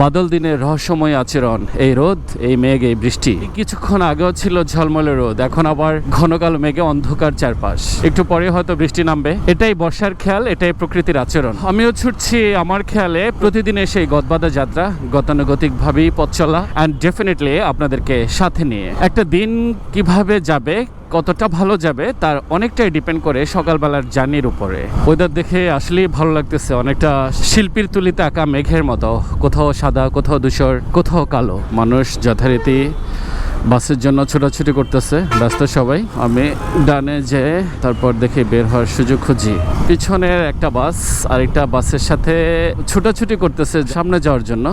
বাদল দিনের রহস্যময় আচরণ, এই রোদ, এই মেঘ, এই বৃষ্টি। কিছুক্ষণ আগেও ছিল ঝলমলে রোদ, এখন আবার ঘনকাল মেঘে অন্ধকার চারপাশ। একটু পরে হয়তো বৃষ্টি নামবে। এটাই বর্ষার খেয়াল, এটাই প্রকৃতির আচরণ। আমিও ছুটছি আমার খেয়ালে, প্রতিদিন এসে এই গদবাদা যাত্রা গতানুগতিক ভাবেই পথ চলা অ্যান্ড ডেফিনেটলি আপনাদেরকে সাথে নিয়ে। একটা দিন কীভাবে যাবে কতটা ভালো যাবে তার অনেকটাই ডিপেন্ড করে সকালবেলার জার্নির উপরে। ওয়েদার দেখে আসলেই ভালো লাগতেছে, অনেকটা শিল্পীর তুলিতে আঁকা মেঘের মতো, কোথাও সাদা, কোথাও ধূসর, কোথাও কালো। মানুষ যথারীতি বাসের জন্য ছোটাছুটি করতেছে, ব্যস্ত সবাই। আমি ডানে যে, তারপর দেখি বের হওয়ার সুযোগ খুঁজি। পিছনের একটা বাস, আরেকটা বাসের সাথে ছোটাছুটি করতেছে সামনে যাওয়ার জন্য।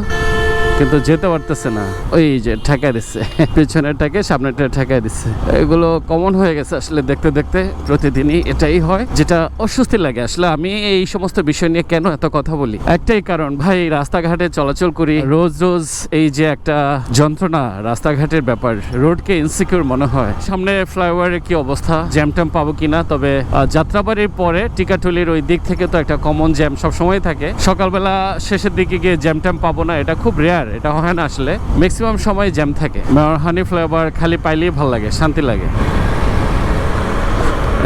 কিন্তু যেতে পারতেছে না। ওই যে ঠেকায় দিচ্ছে পিছনেরটাকে সামনেটা ঠেকায় দিচ্ছে এগুলো কমন হয়ে গেছে আসলে দেখতে দেখতে প্রতিদিনই এটাই হয়। যেটা অস্বস্তি লাগে। আসলে আমি এই সমস্ত বিষয় নিয়ে কেন এত কথা বলি? একটাই কারণ, ভাই, রাস্তাঘাটে চলাচল করি। রোজ রোজ এই যে একটা যন্ত্রণা, রাস্তাঘাটের ব্যাপার, রোডকে ইনসিকিউর মনে হয়। সামনে ফ্লাইওভারের কি অবস্থা? জ্যাম ট্যাম পাবো কিনা? তবে যাত্রাবাড়ির পরে টিকাটুলির ওই দিক থেকে তো একটা কমন জ্যাম সবসময় থাকে। সকালবেলা শেষের দিকে গিয়ে জ্যাম ট্যাম পাবো না, এটা খুব রেয়ার এটা হয় না আসলে। ম্যাক্সিমাম সময় জ্যাম থাকে। হানি ফ্লেভার খালি পাইলেই ভালো লাগে, শান্তি লাগে।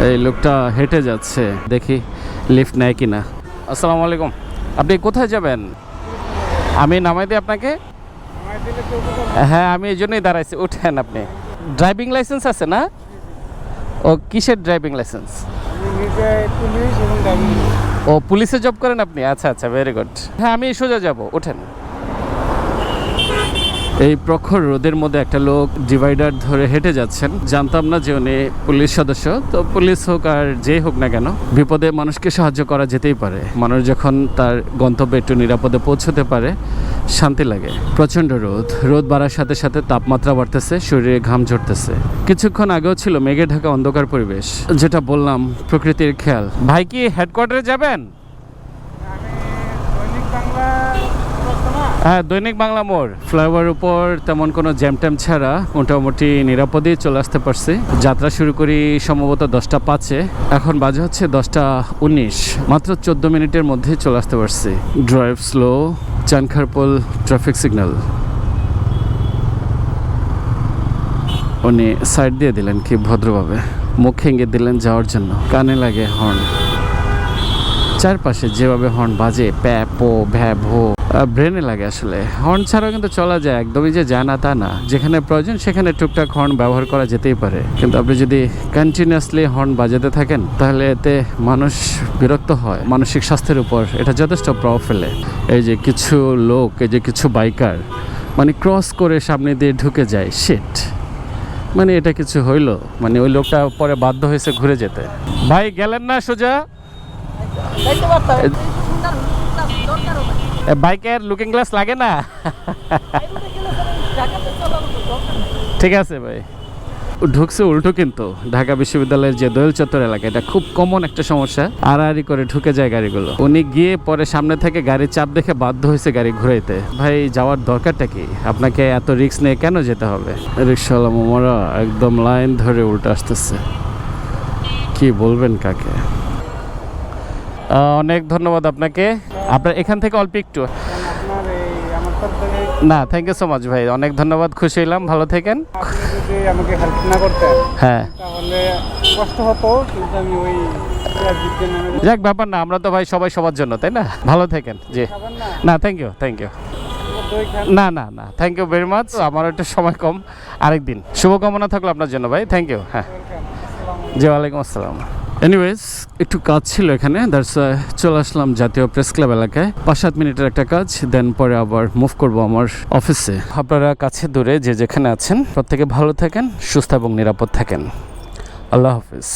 এই লোকটা হেঁটে যাচ্ছে, দেখি লিফট নেয় কিনা। আসসালামু আলাইকুম। আপনি কোথায় যাবেন? আমি নামাই দিই আপনাকে? হ্যাঁ আমি এই জন্যই দাঁড়াইছি, উঠেন আপনি। ড্রাইভিং লাইসেন্স আছে না? ও, কিসের ড্রাইভিং লাইসেন্স ও, পুলিশে জব করেন আপনি? আচ্ছা আচ্ছা ভেরি গুড হ্যাঁ আমি সোজা যাব ওঠেন এই প্রখর রোদের মধ্যে একটা লোক ডিভাইডার ধরে হেঁটে যাচ্ছেন। জানতাম না যে উনি পুলিশ সদস্য, তো পুলিশ হোক আর যেই হোক না কেন, বিপদে মানুষকে সাহায্য করা যেতেই পারে। মানুষ যখন তার গন্তব্যে একটু নিরাপদে পৌঁছতে পারে, শান্তি লাগে। প্রচণ্ড রোদ। রোদ বাড়ার সাথে সাথে তাপমাত্রা বাড়তেছে, শরীরে ঘাম ঝরতেছে। কিছুক্ষণ আগেও ছিল মেঘে ঢাকা অন্ধকার পরিবেশ, যেটা বললাম প্রকৃতির খেয়াল। ভাই কি হেডকোয়ার্টারে যাবেন? হ্যাঁ দৈনিক বাংলা মোড়। ফ্লাইওভার উপর তেমন কোনো জ্যাম ট্যাম ছাড়া মোটামুটি নিরাপদেই চলে আসতে পারছি। যাত্রা শুরু করি সম্ভবত দশটা পাঁচে। এখন বাজে হচ্ছে দশটা উনিশ। মাত্র চোদ্দ মিনিটের মধ্যে চলে আসতে পারছি। Drive slow Chankharpul traffic signal উনি সাইড দিয়ে দিলেন কি ভদ্রভাবে। মুখ ভেঙে দিলেন যাওয়ার জন্য। কানে লাগে হর্ন চারপাশে যেভাবে হর্ন বাজে, প্যা, পো, ভ্যা, ভো। ব্রেনে লাগে আসলে। হর্ন ছাড়াও কিন্তু চলা যায় একদমই যে যায় না তা না। যেখানে প্রয়োজন সেখানে টুকটাক হর্ন ব্যবহার করা যেতেই পারে। কিন্তু আপনি যদি কন্টিনিউয়াসলি হর্ন বাজাতে থাকেন তাহলে এতে মানুষ বিরক্ত হয়। মানসিক স্বাস্থ্যের উপর এটা যথেষ্ট প্রভাব ফেলে। এই যে কিছু লোক এই যে কিছু বাইকার মানে ক্রস করে সামনে দিয়ে ঢুকে যায় শিট মানে এটা কিছু হইল মানে ওই লোকটা পরে বাধ্য হয়েছে ঘুরে যেতে। ভাই গেলেন না সোজা? বাইকের লুকিং গ্লাস লাগে না? ঠিক আছে ভাই। ঢুকছে উল্টো কিন্তু ঢাকা বিশ্ববিদ্যালয়ের যে দোয়েল চত্বর এলাকা এটা খুব কমন একটা সমস্যা। আড়াআড়ি করে ঢুকে যায় গাড়িগুলো। উনি গিয়ে পরে সামনে থেকে গাড়ির চাপ দেখে বাধ্য হয়েছে গাড়ি ঘুরাইতে। ভাই যাওয়ার দরকারটা কি? আপনাকে এত রিক্স নিয়ে কেন যেতে হবে? রিক্সাওয়ালা মোমরা একদম লাইন ধরে উল্টো আসতেছে। কি বলবেন কাকে? অনেক ধন্যবাদ আপনাকে। আপনার এখান থেকে অল্প একটু। না থ্যাংক ইউ সো মাচ ভাই, অনেক ধন্যবাদ, খুশি হইলাম, ভালো থাকেন। হ্যাঁ। যাক, ব্যাপার না, আমরা তো ভাই সবাই সবার জন্য, তাই না? ভালো থাকেন, জি। না না থ্যাংক ইউ থ্যাংক ইউ না না না থ্যাংক ইউ ভেরি মাচ আমার একটু সময় কম। আরেকদিন, শুভকামনা থাকল আপনার জন্য ভাই থ্যাংক ইউ হ্যাঁ। জি, ওয়ালাইকুম আসসালাম। এনিওয়েজ একটু কাজ ছিল এখানে দ্যাটস চলে আসলাম জাতীয় প্রেস ক্লাব এলাকায়। পাঁচ সাত মিনিটের একটা কাজ দেন পরে আবার মুভ করব আমার অফিসে আপনারা কাছে দূরে যে যেখানে আছেন, প্রত্যেকে ভালো থাকেন, সুস্থ এবং নিরাপদ থাকেন। আল্লাহ হাফিজ।